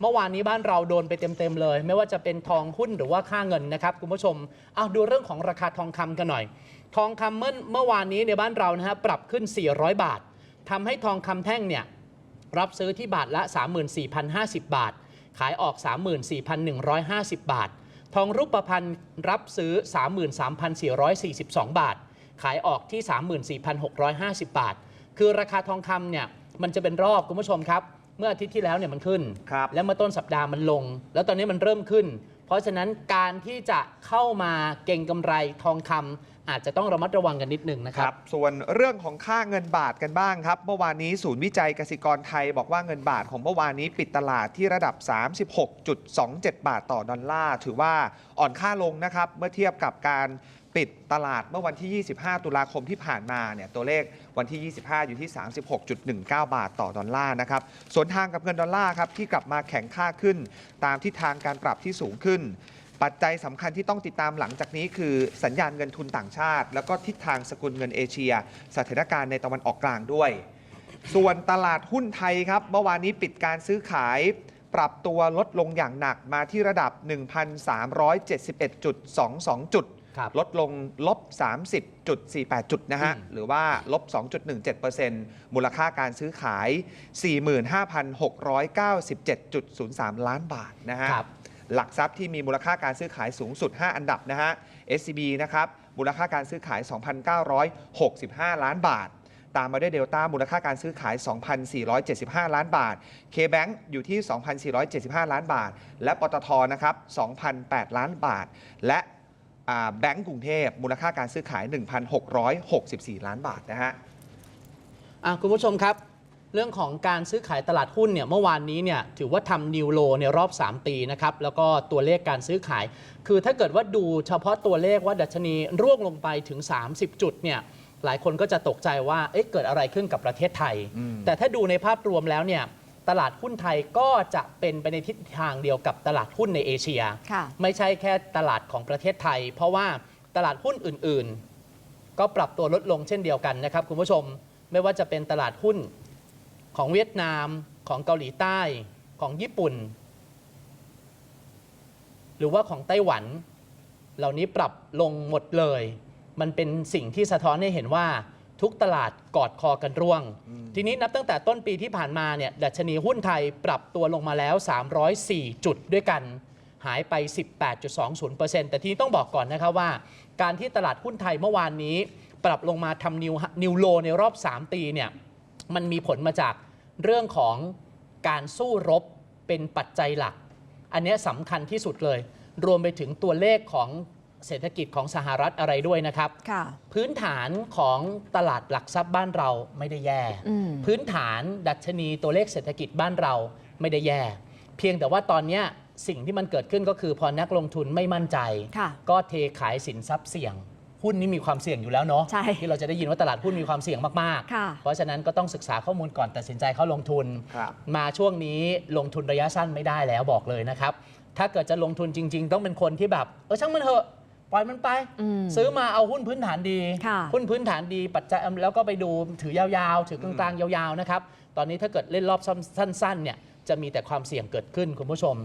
เมื่อวานนี้บ้านเราโดนไปเต็มๆเลย ไม่ว่าจะเป็นทองหุ้นหรือว่าค่าเงินนะครับคุณผู้ชมเอาดูเรื่องของราคาทองคำกันหน่อย ทองคำเมื่อเมื่อวานนี้ในบ้านเรานะฮะปรับขึ้น 400 บาททำให้ทองคำแท่งเนี่ยรับซื้อที่บาทละ 34,050 บาท ขายออก 34,150 บาท ทองรูปพรรณรับซื้อ 33,442 บาท ขายออกที่ 34,650 บาท คือราคาทองคำเนี่ยมันจะเป็นรอบคุณผู้ชมครับ เมื่ออาทิตย์ที่แล้วเนี่ยมันขึ้น ครับ แล้วเมื่อต้นสัปดาห์มันลง แล้วตอนนี้มันเริ่มขึ้น เพราะฉะนั้นการที่จะเข้ามาเก็งกำไรทองคำ อาจจะต้องระมัดระวังกันนิดหนึ่งนะครัรับบส่วนเรื่องของค่าเงินบาทกันบ้างครับ เมื่อวานนี้ศูนย์วิจัยกสิกรไทยบอกว่าเงินบาทของเมื่อวานนี้ปิดตลาดที่ระดับ 36.27 บาทต่อดอลลาร์ ถือว่าอ่อนค่าลงนะครับเมื่อเทียบกับการปิดตลาดเมื่อวันที่ 25 ตุลาคมที่ผ่านมาเนี่ยตัวเลขวันที่ 25 อยู่ที่ 36.19 บาทต่อดอลลาร์นะครับสวนทางกับเงินดอลลาร์ครับที่กลับมาแข็งค่าขึ้น ตามทิศทางการปรับที่สูงขึ้น ปัจจัยสำคัญที่ต้องติดตามหลังจากนี้คือสัญญาณเงินทุนต่างชาติ แล้วก็ทิศทางสกุลเงินเอเชีย สถานการณ์ในตะวันออกกลางด้วย ส่วนตลาดหุ้นไทยครับเมื่อวานนี้ปิดการซื้อขาย ปรับตัวลดลงอย่างหนักมาที่ระดับ 1,371.22 จุดครับลดลงลบ 30.48 จุดนะฮะอืมหรือว่าลบ 2.17%มูลค่าการซื้อขาย 45,697.03 ล้านบาทนะฮะครับ หลักทรัพย์ที่มีมูลค่าการซื้อขายสูงสุด 5 อันดับนะฮะ SCB นะครับมูลค่าการซื้อขาย 2,965 ล้านบาท ตามมาด้วยเดลต้ามูลค่าการซื้อขาย 2,475 ล้านบาท K-Bank อยู่ที่ 2,475 ล้านบาท และปตทนะครับ2,008 ล้านบาท และแบงก์กรุงเทพมูลค่าการซื้อขาย 1,664 ล้านบาทนะฮะคุณผู้ชมครับ เรื่องของการซื้อขายตลาดหุ้นเนี่ยเมื่อวานนี้เนี่ยถือว่าทำนิวโลในรอบ 3 ปีนะครับ แล้วก็ตัวเลขการซื้อขาย คือถ้าเกิดว่าดูเฉพาะตัวเลขว่าดัชนีร่วงลงไปถึง 30 จุดเนี่ยหลายคนก็จะตกใจว่าเอ๊ะเกิดอะไรขึ้นกับประเทศไทยอืมแต่ถ้าดูในภาพรวมแล้วเนี่ยตลาดหุ้นไทยก็จะเป็นไปในทิศทางเดียวกับตลาดหุ้นในเอเชียค่ะไม่ใช่แค่ตลาดของประเทศไทย เพราะว่าตลาดหุ้นอื่น ๆ ก็ปรับตัวลดลงเช่นเดียวกันนะครับคุณผู้ชม ไม่ว่าจะเป็นตลาดหุ้น ของเวียดนามของเกาหลีใต้ของญี่ปุ่น หรือว่าของไต้หวัน เหล่านี้ปรับลงหมดเลย มันเป็นสิ่งที่สะท้อนให้เห็นว่าทุกตลาดกอดคอกันร่วง ทีนี้นับตั้งแต่ต้นปีที่ผ่านมาเนี่ยดัชนีหุ้นไทยปรับตัวลงมาแล้ว 304 จุดด้วยกัน หายไป 18.20%แต่ทีนี้ต้องบอกก่อนนะครับว่า การที่ตลาดหุ้นไทยเมื่อวานนี้ ปรับลงมาทำนิวนิวโลในรอบ 3 ปีเนี่ย มันมีผลมาจากเรื่องของการสู้รบเป็นปัจจัยหลัก อันเนี้ยสำคัญที่สุดเลย รวมไปถึงตัวเลขของเศรษฐกิจของสหรัฐอะไรด้วยนะครับค่ะพื้นฐานของตลาดหลักทรัพย์บ้านเราไม่ได้แย่อืมพื้นฐานดัชนีตัวเลขเศรษฐกิจบ้านเราไม่ได้แย่ เพียงแต่ว่าตอนเนี้ยสิ่งที่มันเกิดขึ้นก็คือพอนักลงทุนไม่มั่นใจค่ะก็เทขายสินทรัพย์เสี่ยง หุ้นนี่มีความเสี่ยงอยู่แล้วเนาะใช่ที่เราจะได้ยินว่าตลาดหุ้นมีความเสี่ยงมากค่ะ ๆ เพราะฉะนั้นก็ต้องศึกษาข้อมูลก่อนตัดสินใจเข้าลงทุน ครับมาช่วงนี้ลงทุนระยะสั้นไม่ได้แล้วบอกเลยนะครับ ถ้าเกิดจะลงทุนจริง ๆ ต้องเป็นคนที่แบบ เออช่างมันเถอะ ปล่อยมันไป อืมซื้อมาเอาหุ้นพื้นฐานดี ค่ะ หุ้นพื้นฐานดีปัจจัยแล้วก็ไปดูถือยาวๆ ถือกลางๆยาวๆนะครับ ตอนนี้ถ้าเกิดเล่นรอบสั้นๆเนี่ยจะมีแต่ความเสี่ยงเกิดขึ้นคุณผู้ชม